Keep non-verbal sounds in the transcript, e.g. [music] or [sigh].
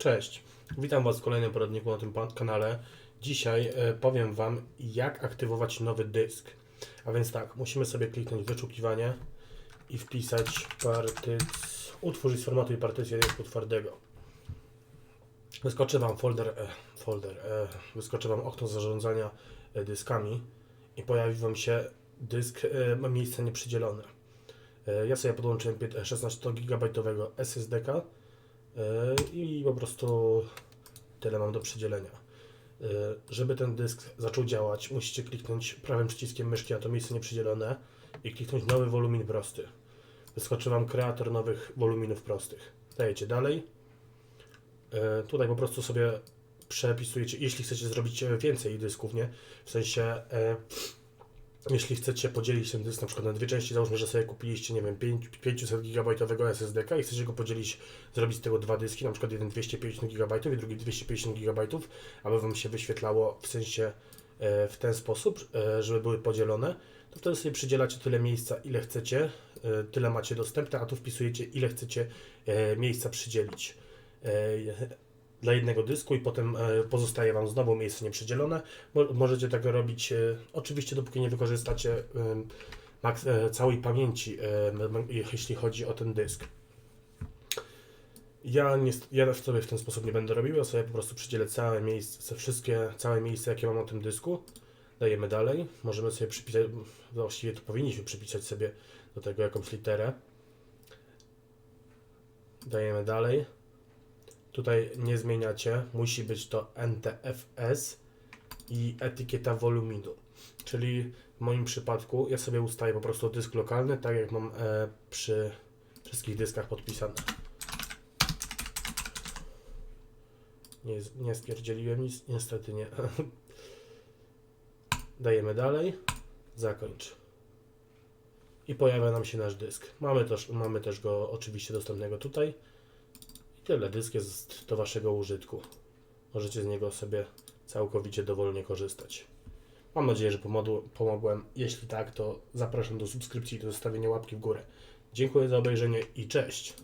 Cześć, witam Was w kolejnym poradniku na tym kanale. Dzisiaj e, powiem Wam, jak aktywować nowy dysk. A więc tak, musimy sobie kliknąć wyczukiwanie i wpisać partyc... utwórz i sformatuj partycję dysku twardego. Wyskoczy Wam folder, e, folder e, wyskoczy Wam okno zarządzania dyskami i pojawi Wam się dysk, ma miejsce nieprzydzielone. Ja sobie podłączyłem pię- 16 GB SSD-ka i po prostu tyle mam do przydzielenia. E, Żeby ten dysk zaczął działać, musicie kliknąć prawym przyciskiem myszki na to miejsce nieprzydzielone i kliknąć nowy wolumin prosty. Wyskoczy Wam kreator nowych woluminów prostych. Dajecie dalej. E, Tutaj po prostu sobie przepisujecie, jeśli chcecie zrobić e, więcej dysków, nie? W sensie, e, jeśli chcecie podzielić ten dysk na przykład na dwie części, załóżmy, że sobie kupiliście, nie wiem, 5, 500 GB SSD i chcecie go podzielić, zrobić z tego dwa dyski, na przykład jeden 250 GB i drugi 250 GB, aby Wam się wyświetlało w sensie e, w ten sposób, e, żeby były podzielone, to wtedy sobie przydzielacie tyle miejsca, ile chcecie, e, tyle macie dostępne, a tu wpisujecie, ile chcecie miejsca przydzielić dla jednego dysku i potem e, pozostaje Wam znowu miejsce nieprzydzielone. Mo- Możecie tego robić e, oczywiście dopóki nie wykorzystacie e, całej pamięci, jeśli chodzi o ten dysk. Ja, nie, ja sobie w ten sposób nie będę robił, ja sobie po prostu przydzielę całe miejsce, wszystkie, całe miejsce, jakie mam na tym dysku. Dajemy dalej. Możemy sobie przypisać, właściwie to powinniśmy przypisać sobie do tego jakąś literę. Dajemy dalej. Tutaj nie zmieniacie, musi być to NTFS i etykieta woluminu. Czyli w moim przypadku ja sobie ustaję po prostu dysk lokalny, tak jak mam e, przy wszystkich dyskach podpisane. Nie, nie spierdzieliłem nic, niestety nie. [laughs] Dajemy dalej, zakończ. I pojawia nam się nasz dysk. Mamy też, mamy też go oczywiście dostępnego tutaj. I tyle, dysk jest do Waszego użytku. Możecie z niego sobie całkowicie dowolnie korzystać. Mam nadzieję, że pomogłem. Jeśli tak, to zapraszam do subskrypcji i do zostawienia łapki w górę. Dziękuję za obejrzenie i cześć!